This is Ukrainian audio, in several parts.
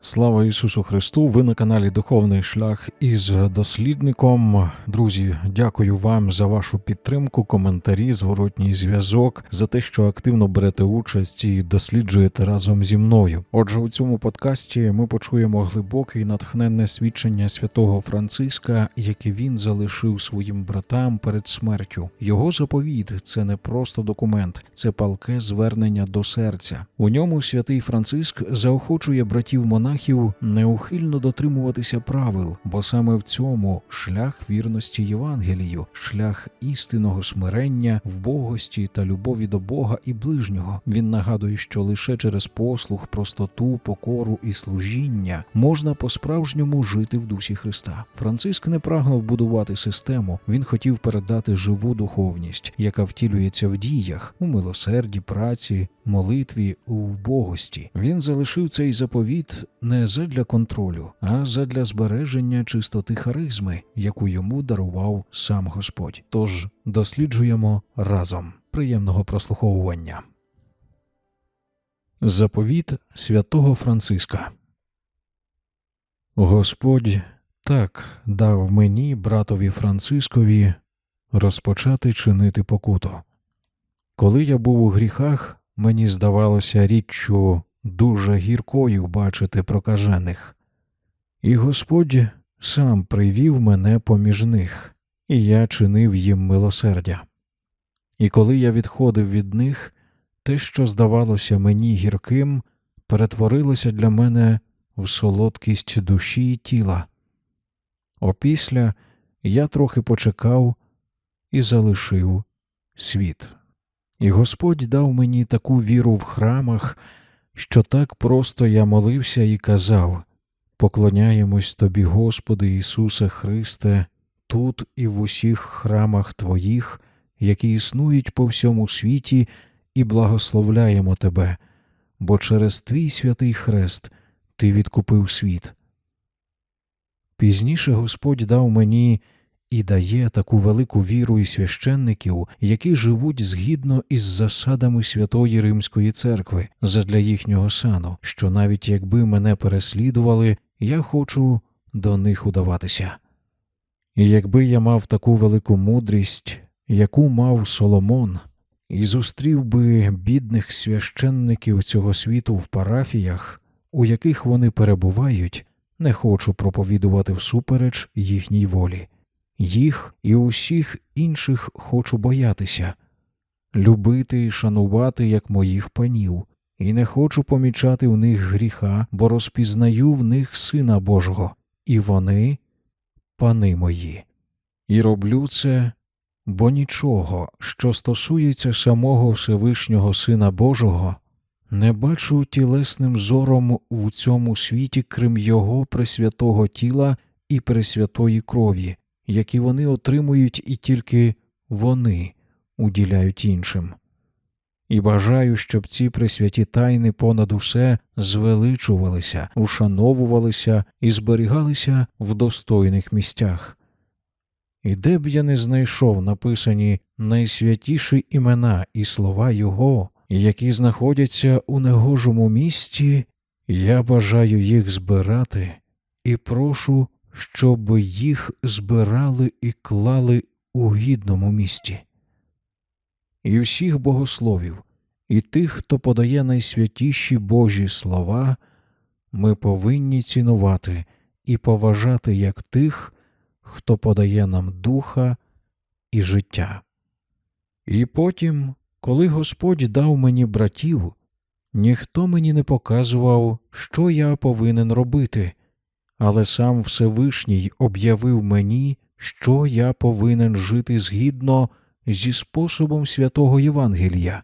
Слава Ісусу Христу! Ви на каналі Духовний Шлях із дослідником. Друзі, дякую вам за вашу підтримку, коментарі, зворотній зв'язок, за те, що активно берете участь і досліджуєте разом зі мною. Отже, у цьому подкасті ми почуємо глибоке і натхненне свідчення святого Франциска, яке він залишив своїм братам перед смертю. Його заповіт це не просто документ, це палке звернення до серця. У ньому святий Франциск заохочує братів монахів неухильно дотримуватися правил, бо саме в цьому шлях вірності Євангелію, шлях істинного смирення, вбогості та любові до Бога і ближнього. Він нагадує, що лише через послух, простоту, покору і служіння можна по-справжньому жити в дусі Христа. Франциск не прагнув будувати систему, він хотів передати живу духовність, яка втілюється в діях у милосерді, праці, молитві, у вбогості. Він залишив цей заповіт не задля контролю, а задля збереження чистоти харизми, яку йому дарував сам Господь. Тож досліджуємо разом. Приємного прослуховування. Заповіт святого Франциска. Господь так дав мені, братові Францискові, розпочати чинити покуту. Коли я був у гріхах, мені здавалося річчю дуже гіркою бачити прокажених, і Господь сам привів мене поміж них, і я чинив їм милосердя. І коли я відходив від них, те, що здавалося мені гірким, перетворилося для мене в солодкість душі і тіла. Опісля я трохи почекав і залишив світ. І Господь дав мені таку віру в храмах, що так просто я молився і казав Поклоняємось Тобі, Господи Ісусе Христе, тут і в усіх храмах Твоїх, які існують по всьому світі, і благословляємо Тебе, бо через Твій святий хрест Ти відкупив світ. Пізніше Господь дав мені і дає таку велику віру і священників, які живуть згідно із засадами Святої Римської церкви, задля їхнього сану, що навіть якби мене переслідували, я хочу до них удаватися. І якби я мав таку велику мудрість, яку мав Соломон, і зустрів би бідних священників цього світу в парафіях, у яких вони перебувають, не хочу проповідувати всупереч їхній волі їх і усіх інших хочу боятися, любити і шанувати як моїх панів, і не хочу помічати в них гріха, бо розпізнаю в них Сина Божого, і вони пани мої. І роблю це, бо нічого, що стосується самого Всевишнього Сина Божого, не бачу тілесним зором в цьому світі, крім Його пресвятого тіла і пресвятої крові, які вони отримують і тільки вони уділяють іншим. І бажаю, щоб ці присвяті тайни понад усе звеличувалися, вшановувалися і зберігалися в достойних місцях. І де б я не знайшов написані найсвятіші імена і слова Його, які знаходяться у негожому місці, я бажаю їх збирати і прошу щоб їх збирали і клали у гідному місті. І всіх богословів, і тих, хто подає найсвятіші Божі слова, ми повинні цінувати і поважати як тих, хто подає нам духа і життя. І потім, коли Господь дав мені братів, ніхто мені не показував, що я повинен робити, але сам Всевишній об'явив мені, що я повинен жити згідно зі способом святого Євангелія.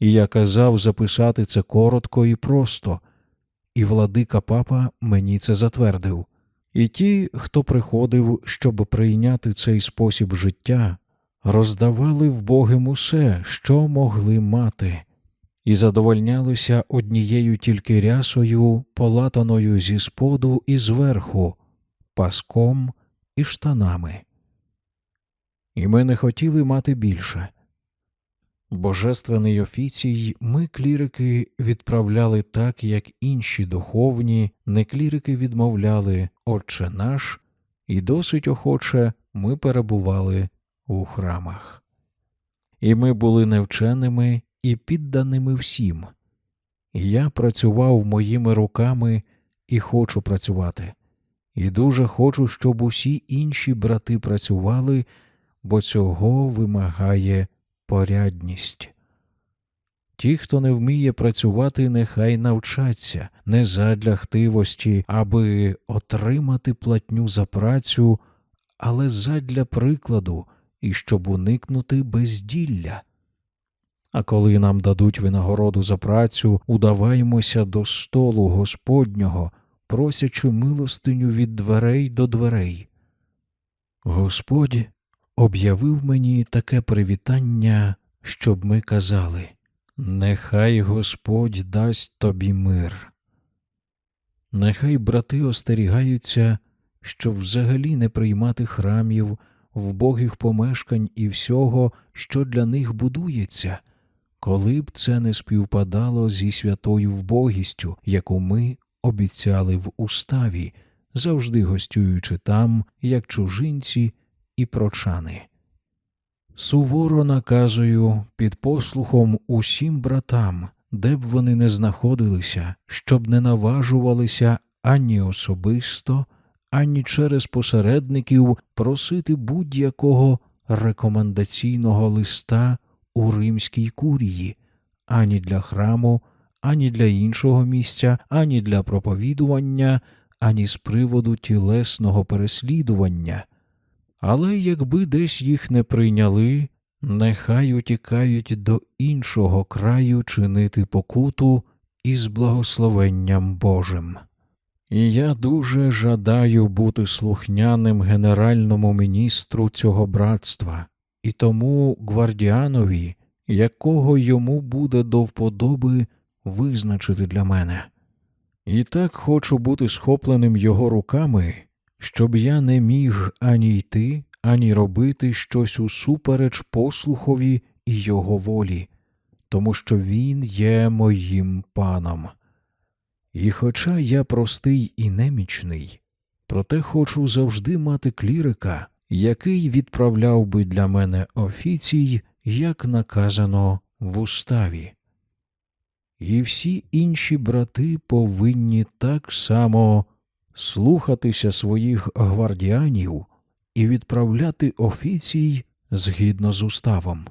І я казав записати це коротко і просто, і владика папа мені це затвердив. І ті, хто приходив, щоб прийняти цей спосіб життя, роздавали вбогим усе, що могли мати, і задовольнялися однією тільки рясою, полатаною зі споду і зверху, паском і штанами. І ми не хотіли мати більше. Божественний офіцій ми, клірики, відправляли так, як інші духовні, не клірики відмовляли Отче наш, і досить охоче ми перебували у храмах. І ми були невченими і підданими всім. Я працював моїми руками і хочу працювати, і дуже хочу, щоб усі інші брати працювали, бо цього вимагає порядність. Ті, хто не вміє працювати, нехай навчаться не задля хтивості, аби отримати платню за працю, але задля прикладу і щоб уникнути безділля. А коли нам дадуть винагороду за працю, удаваємося до столу Господнього, просячи милостиню від дверей до дверей. Господь об'явив мені таке привітання, щоб ми казали Нехай Господь дасть тобі мир. Нехай брати остерігаються, щоб взагалі не приймати храмів, вбогих помешкань і всього, що для них будується, коли б це не співпадало зі святою вбогістю, яку ми обіцяли в уставі, завжди гостюючи там, як чужинці і прочани. Суворо наказую під послухом усім братам, де б вони не знаходилися, щоб не наважувалися ані особисто, ані через посередників просити будь-якого рекомендаційного листа у римській курії, ані для храму, ані для іншого місця, ані для проповідування, ані з приводу тілесного переслідування. Але якби десь їх не прийняли, нехай утікають до іншого краю чинити покуту із благословенням Божим. І я дуже жадаю бути слухняним генеральному міністру цього братства і тому гвардіанові, якого йому буде до вподоби визначити для мене. І так хочу бути схопленим його руками, щоб я не міг ані йти, ані робити щось усупереч послухові і його волі, тому що він є моїм паном. І хоча я простий і немічний, проте хочу завжди мати клірика, який відправляв би для мене офіцій, як наказано в уставі. І всі інші брати повинні так само слухатися своїх гвардіанів і відправляти офіцій згідно з уставом.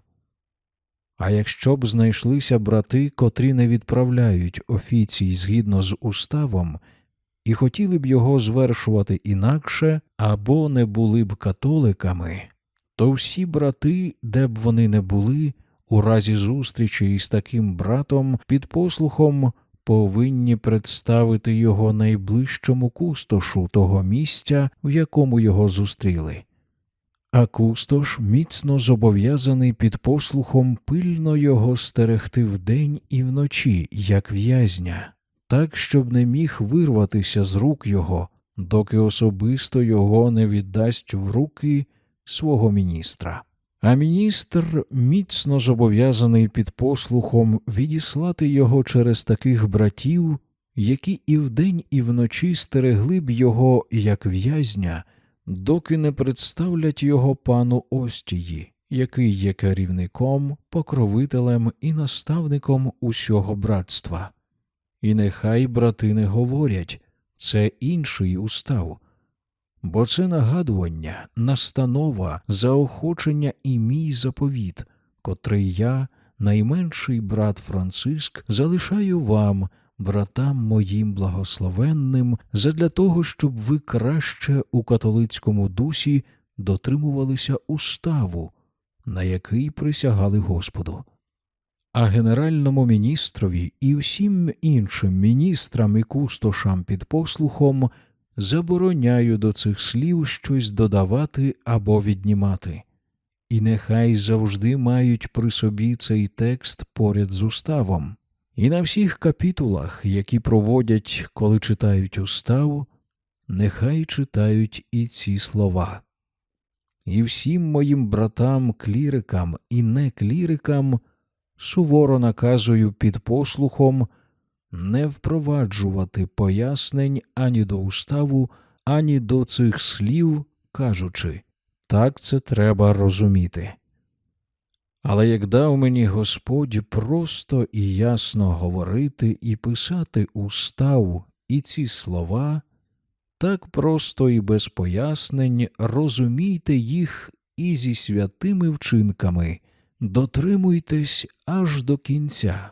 А якщо б знайшлися брати, котрі не відправляють офіцій згідно з уставом, і хотіли б його звершувати інакше або не були б католиками, то всі брати, де б вони не були, у разі зустрічі із таким братом під послухом повинні представити його найближчому кустошу того місця, в якому його зустріли. А кустош міцно зобов'язаний під послухом пильно його стерегти вдень і вночі, як в'язня, так, щоб не міг вирватися з рук його, доки особисто його не віддасть в руки свого міністра. А міністр міцно зобов'язаний під послухом відіслати його через таких братів, які і вдень, і вночі стерегли б його як в'язня, доки не представлять його пану Остії, який є керівником, покровителем і наставником усього братства. І нехай брати не говорять це інший устав бо це нагадування, настанова, заохочення і мій заповіт, котрий я, найменший брат Франциск, залишаю вам, братам моїм благословенним, задля того, щоб ви краще у католицькому дусі дотримувалися уставу, на який присягали Господу. А генеральному міністрові і всім іншим міністрам і кустошам під послухом забороняю до цих слів щось додавати або віднімати, і нехай завжди мають при собі цей текст поряд з уставом, і на всіх капітулах, які проводять, коли читають устав, нехай читають і ці слова. І всім моїм братам, клірикам і неклірикам суворо наказую під послухом не впроваджувати пояснень ані до уставу, ані до цих слів, кажучи так це треба розуміти. Але як дав мені Господь просто і ясно говорити і писати устав і ці слова, так просто і без пояснень розумійте їх і зі святими вчинками, дотримуйтесь аж до кінця.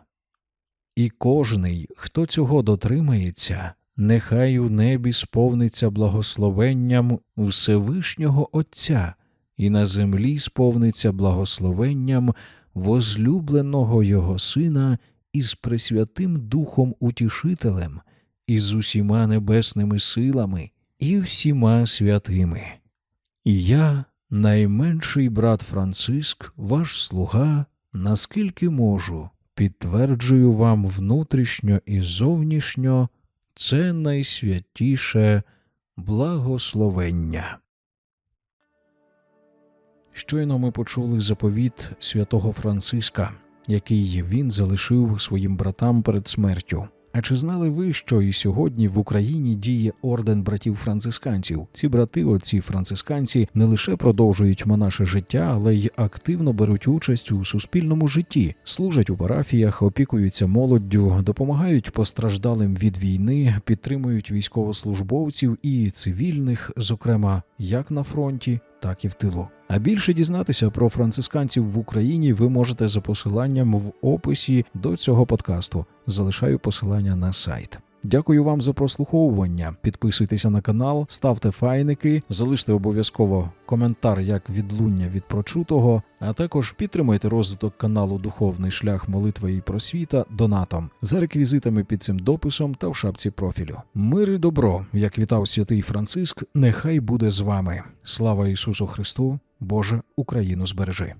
І кожний, хто цього дотримається, нехай у небі сповниться благословенням Всевишнього Отця, і на землі сповниться благословенням возлюбленого Його Сина із Пресвятим Духом Утішителем, і з усіма небесними силами, і всіма святими. І я, найменший брат Франциск, ваш слуга, наскільки можу, підтверджую вам внутрішньо і зовнішньо це найсвятіше благословення. Щойно ми почули заповіт святого Франциска, який він залишив своїм братам перед смертю. А чи знали ви, що і сьогодні в Україні діє орден братів францисканців? Ці брати, отці францисканці, не лише продовжують монаше життя, але й активно беруть участь у суспільному житті, служать у парафіях, опікуються молоддю, допомагають постраждалим від війни, підтримують військовослужбовців і цивільних, зокрема як на фронті, так і в тилу. А більше дізнатися про францисканців в Україні ви можете за посиланням в описі до цього подкасту. Залишаю посилання на сайт. Дякую вам за прослуховування. Підписуйтеся на канал, ставте файники, залиште обов'язково коментар як відлуння від прочутого, а також підтримайте розвиток каналу Духовний шлях молитва і просвіта донатом за реквізитами під цим дописом та в шапці профілю. Мир і добро, як вітав святий Франциск, нехай буде з вами. Слава Ісусу Христу! Боже, Україну збережи!